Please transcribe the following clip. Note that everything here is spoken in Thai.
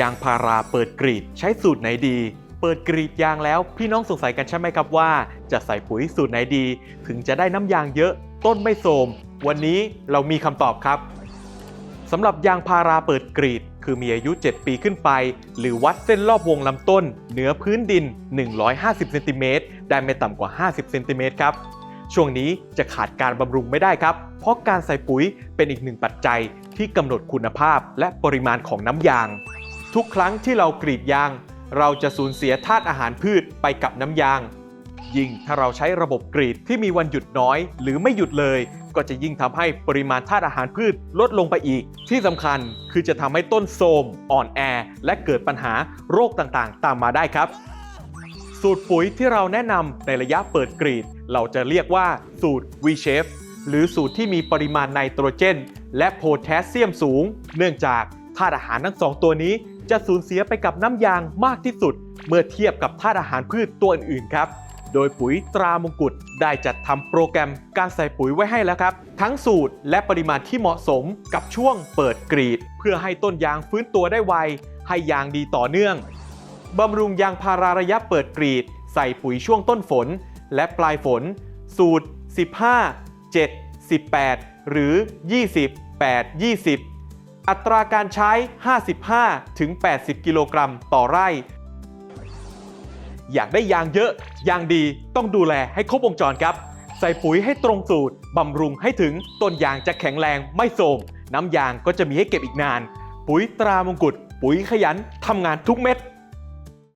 ยางพาราเปิดกรีด ใช้สูตรไหนดี เปิดกรีดยางแล้วพี่น้องสงสัยกันใช่ไหมครับว่า จะใส่ปุ๋ยสูตรไหนดี ถึงจะได้น้ำยางเยอะ ต้นไม่โทมวันนี้เรามีคำตอบครับสำหรับยางพาราเปิดกรีด คือมีอายุ 7 ปีขึ้นไป หรือวัดเส้นรอบวงลำต้น เหนือพื้นดิน 150เซนติเมตรได้ไม่ต่ำกว่า 50เซนติเมตรครับช่วงนี้จะขาดการบำรุงไม่ได้ครับ เพราะการใส่ปุ๋ยเป็นอีกหนึ่งปัจจัยที่กำหนดคุณภาพและปริมาณของน้ำยาง ทุกครั้งที่เรากรีดยาง เราจะสูญเสียธาตุอาหารพืชไปกับน้ำยาง ยิ่งถ้าเราใช้ระบบกรีดที่มีวันหยุดน้อย หรือไม่หยุดเลย ก็จะยิ่งทำให้ปริมาณธาตุอาหารพืชลดลงไปอีก ที่สำคัญคือจะทำให้ต้นโทรมอ่อนแอ และเกิดปัญหาโรคต่างๆ ตามมาได้ครับ สูตรปุ๋ยที่เราแนะนำในระยะเปิดกรีด เราจะเรียกว่าสูตร V-Shape หรือสูตรที่มีปริมาณไนโตรเจน และโพแทสเซียมสูง เนื่องจากธาตุอาหารทั้งสองตัวนี้ จะสูญเสียไปกับน้ำยางมากที่สุด เมื่อเทียบกับธาตุอาหารพืชตัวอื่นๆครับ โดยปุ๋ยตรามงกุฎได้จัดทำโปรแกรมการใส่ปุ๋ยไว้ให้แล้วครับ ทั้งสูตรและปริมาณที่เหมาะสมกับช่วงเปิดกรีด เพื่อให้ต้นยางฟื้นตัวได้ไว ให้ยางดีต่อเนื่องบำรุงยางพาราระยะเปิดกรีด ใส่ปุ๋ยช่วงต้นฝน และปลายฝน สูตร 15 7 18 หรือ 20 8 20 อัตราการใช้ 55ถึง80กิโลกรัมต่อไร่ อยากได้ยางเยอะ ยางดีต้องดูแลให้ครบวงจรครับ ใส่ปุ๋ยให้ตรงสูตร บำรุงให้ถึงต้นยางจะแข็งแรงไม่โทรมน้ำยางก็จะมีให้เก็บอีกนาน ปุ๋ยตรามงกุฎปุ๋ยขยันทำงานทุกเม็ด